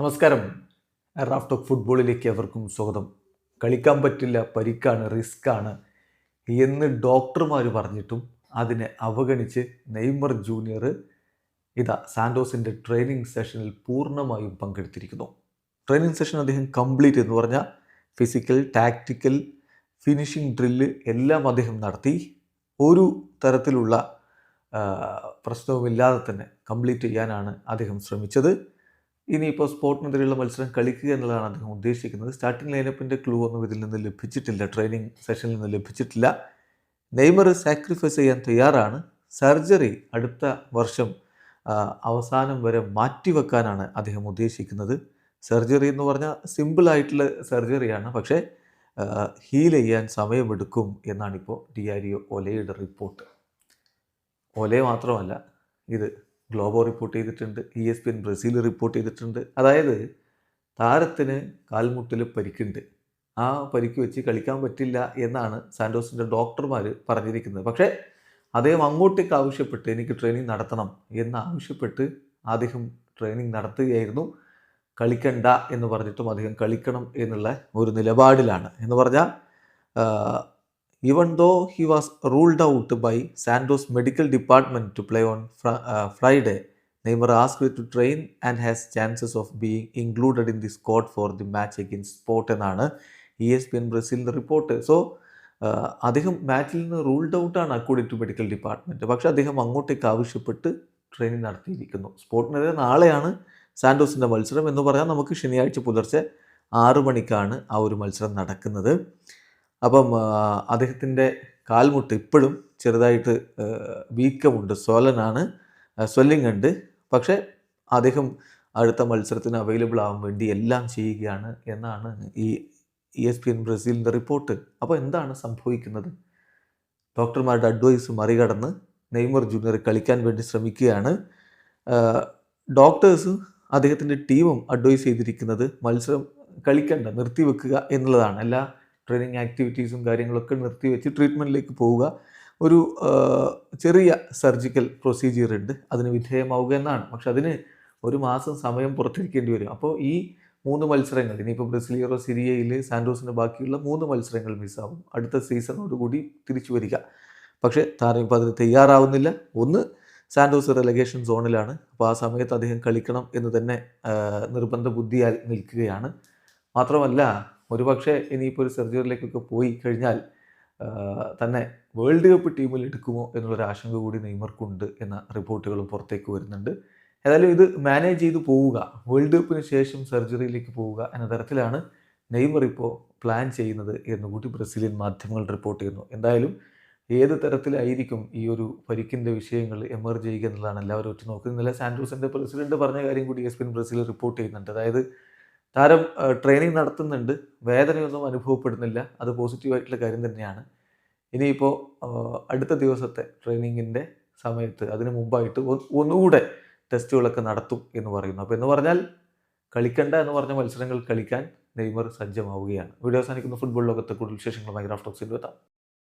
നമസ്കാരം. Raf talk ഫുട്ബോളിലേക്ക് അവർക്കും സ്വാഗതം. കളിക്കാൻ പറ്റില്ല പരിക്കാണ് റിസ്ക്കാണ് എന്ന് ഡോക്ടർമാർ പറഞ്ഞിട്ടും അതിനെ അവഗണിച്ച് നെയ്മർ ജൂനിയർ ഇതാ സാൻഡോസിന്റെ ട്രെയിനിങ് സെഷനിൽ പൂർണമായും പങ്കെടുത്തിരിക്കുന്നു. ട്രെയിനിങ് സെഷൻ അദ്ദേഹം കംപ്ലീറ്റ് എന്ന് പറഞ്ഞാൽ ഫിസിക്കൽ ടാക്റ്റിക്കൽ ഫിനിഷിംഗ് ഡ്രില്ല് എല്ലാം അദ്ദേഹം നടത്തി. ഒരു തരത്തിലുള്ള പ്രശ്നവുമില്ലാതെ തന്നെ കംപ്ലീറ്റ് ചെയ്യാനാണ് അദ്ദേഹം ശ്രമിച്ചത്. ഇനിയിപ്പോൾ സ്പോർട്ടിനെതിരെയുള്ള മത്സരം കളിക്കുക എന്നുള്ളതാണ് അദ്ദേഹം ഉദ്ദേശിക്കുന്നത്. സ്റ്റാർട്ടിംഗ് ലൈനപ്പിന്റെ ക്ലൂ ഒന്നും ഇതിൽ നിന്ന് ലഭിച്ചിട്ടില്ല. ട്രെയിനിങ് സെഷനിൽ നിന്ന് ലഭിച്ചിട്ടില്ല. നെയ്മർ സാക്രിഫൈസ് ചെയ്യാൻ തയ്യാറാണ്. സർജറി അടുത്ത വർഷം അവസാനം വരെ മാറ്റിവെക്കാനാണ് അദ്ദേഹം ഉദ്ദേശിക്കുന്നത്. സർജറി എന്ന് പറഞ്ഞാൽ സിമ്പിളായിട്ടുള്ള സർജറിയാണ് പക്ഷേ ഹീൽ ചെയ്യാൻ സമയമെടുക്കും എന്നാണിപ്പോൾ ഡി ഡിയാരിയോ ഒലയുടെ റിപ്പോർട്ട് ഒലെ മാത്രമല്ല ഇത് ഗ്ലോബോ റിപ്പോർട്ട് ചെയ്തിട്ടുണ്ട് E S P N Brazil report ചെയ്തിട്ടുണ്ട്. അതായത് താരത്തിന് കാൽമുട്ടിൽ പരിക്കുണ്ട്. ആ പരിക്ക് വെച്ച് കളിക്കാൻ പറ്റില്ല എന്നാണ് സാൻഡോസിന്റെ ഡോക്ടർമാർ പറഞ്ഞിരിക്കുന്നത്. പക്ഷേ അദ്ദേഹം അങ്ങോട്ടേക്ക് ആവശ്യപ്പെട്ട് എനിക്ക് ട്രെയിനിങ് നടത്തണം എന്ന് ആവശ്യപ്പെട്ട് അദ്ദേഹം ട്രെയിനിങ് നടത്തുകയായിരുന്നു. കളിക്കണ്ട എന്ന് പറഞ്ഞിട്ടും അദ്ദേഹം കളിക്കണം എന്നുള്ള ഒരു നിലപാടിലാണ്. എന്ന് പറഞ്ഞാൽ even though he was ruled out by Santos medical department to play on Friday Neymar ask to train and has chances of being included in the squad for the match against Sport എന്നാണ് E S P N ബ്രസീലിന്റെ report so അദ്ദേഹം മാച്ചിൽ നിന്ന് ruled ഔട്ടാണ് according to medical department പക്ഷേ അദ്ദേഹം അങ്ങോട്ടേക്ക് ആവശ്യപ്പെട്ട് ട്രെയിനിങ് നടത്തിയിരിക്കുന്നു. സ്പോർട്ടിനെതിരെ നാളെയാണ് സാൻഡോസിന്റെ മത്സരം എന്ന് പറഞ്ഞാൽ നമുക്ക് ശനിയാഴ്ച പുലർച്ചെ ആറു മണിക്കാണ് ആ ഒരു മത്സരം നടക്കുന്നത്. അപ്പം അദ്ദേഹത്തിന്റെ കാൽമുട്ട് ഇപ്പോഴും ചെറുതായിട്ട് വീക്കമുണ്ട്. സ്വലനാണ് സ്വെല്ലിംഗ് ഉണ്ട്. പക്ഷേ അദ്ദേഹം അടുത്ത മത്സരത്തിന് അവൈലബിൾ ആവാൻ വേണ്ടി എല്ലാം ചെയ്യുകയാണ് എന്നാണ് ഈ ഇ എസ് പി എൻ ബ്രസീലിന്റെ റിപ്പോർട്ട്. അപ്പോൾ എന്താണ് സംഭവിക്കുന്നത്? ഡോക്ടർമാരുടെ അഡ്വൈസ് മറികടന്ന് നെയ്മർ ജൂനിയർ കളിക്കാൻ വേണ്ടി ശ്രമിക്കുകയാണ്. ഡോക്ടേഴ്സ് അദ്ദേഹത്തിന്റെ ടീമും അഡ്വൈസ് ചെയ്തിരിക്കുന്നത് മത്സരം കളിക്കണ്ട നിർത്തിവെക്കുക എന്നുള്ളതാണ്. എല്ലാ ട്രെയിനിങ് ആക്ടിവിറ്റീസും കാര്യങ്ങളൊക്കെ നിർത്തിവെച്ച് ട്രീറ്റ്മെന്റിലേക്ക് പോവുക. ഒരു ചെറിയ സർജിക്കൽ പ്രൊസീജിയർ ഉണ്ട്. അതിന് വിധേയമാവുക എന്നാണ്. പക്ഷെ അതിന് ഒരു മാസം സമയം പുറത്തിരിക്കേണ്ടി വരും. അപ്പോൾ ഈ മൂന്ന് മത്സരങ്ങൾ ഇനിയിപ്പോൾ ബ്രസീലിയറോ സിരിയയിൽ സാൻഡോസിന് ബാക്കിയുള്ള മൂന്ന് മത്സരങ്ങൾ മിസ്സാവും. അടുത്ത സീസണോടുകൂടി തിരിച്ചു വരിക. പക്ഷേ താരം ഇപ്പോൾ അതിന് തയ്യാറാവുന്നില്ല. ഒന്ന് സാൻഡോസ് റെലഗേഷൻ സോണിലാണ്. അപ്പോൾ ആ സമയത്ത് അദ്ദേഹം കളിക്കണം എന്ന് തന്നെ നിർബന്ധ ബുദ്ധിയാൽ നിൽക്കുകയാണ്. മാത്രമല്ല ഒരുപക്ഷെ ഇനിയിപ്പോൾ ഒരു സെർജറിയിലേക്കൊക്കെ പോയി കഴിഞ്ഞാൽ തന്നെ വേൾഡ് കപ്പ് ടീമിൽ എടുക്കുമോ എന്നുള്ളൊരു ആശങ്ക കൂടി നെയ്മർക്കുണ്ട് എന്ന റിപ്പോർട്ടുകളും പുറത്തേക്ക് വരുന്നുണ്ട്. ഏതായാലും ഇത് മാനേജ് ചെയ്ത് പോവുക വേൾഡ് കപ്പിന് ശേഷം സർജറിയിലേക്ക് പോവുക എന്ന തരത്തിലാണ് നെയ്മർ ഇപ്പോൾ പ്ലാൻ ചെയ്യുന്നത് എന്നുകൂടി ബ്രസീലിയൻ മാധ്യമങ്ങൾ റിപ്പോർട്ട് ചെയ്യുന്നു. എന്തായാലും ഏത് തരത്തിലായിരിക്കും ഈ ഒരു പരിക്കിന്റെ വിഷയങ്ങൾ എമർജ് ചെയ്യുക എന്നുള്ളതാണ് എല്ലാവരും ഒറ്റ നോക്കുന്നത് ഇന്നലെ സാൻഡോസിന്റെ പ്രസിഡന്റ് പറഞ്ഞ കാര്യം കൂടി എസ് പിൻ ബ്രസീൽ റിപ്പോർട്ട് ചെയ്യുന്നുണ്ട്. അതായത് താരം ട്രെയിനിങ് നടത്തുന്നുണ്ട്. വേദനയൊന്നും അനുഭവപ്പെടുന്നില്ല. അത് പോസിറ്റീവായിട്ടുള്ള കാര്യം തന്നെയാണ്. ഇനിയിപ്പോൾ അടുത്ത ദിവസത്തെ ട്രെയിനിങ്ങിന്റെ സമയത്ത് അതിന് മുമ്പായിട്ട് ഒന്നുകൂടെ ടെസ്റ്റുകളൊക്കെ നടത്തും എന്ന് പറയുന്നു. അപ്പോൾ എന്ന് പറഞ്ഞാൽ കളിക്കണ്ട എന്ന് പറഞ്ഞ മത്സരങ്ങൾ കളിക്കാൻ നെയ്മർ സജ്ജമാവുകയാണ്. വീഡിയോ അവസാനിക്കുന്ന. ഫുട്ബോൾ ലോകത്തെ കൂടുതൽ വിശേഷങ്ങളുമായി ഗ്രാഫ്റ്റോക്സിൽ എത്താം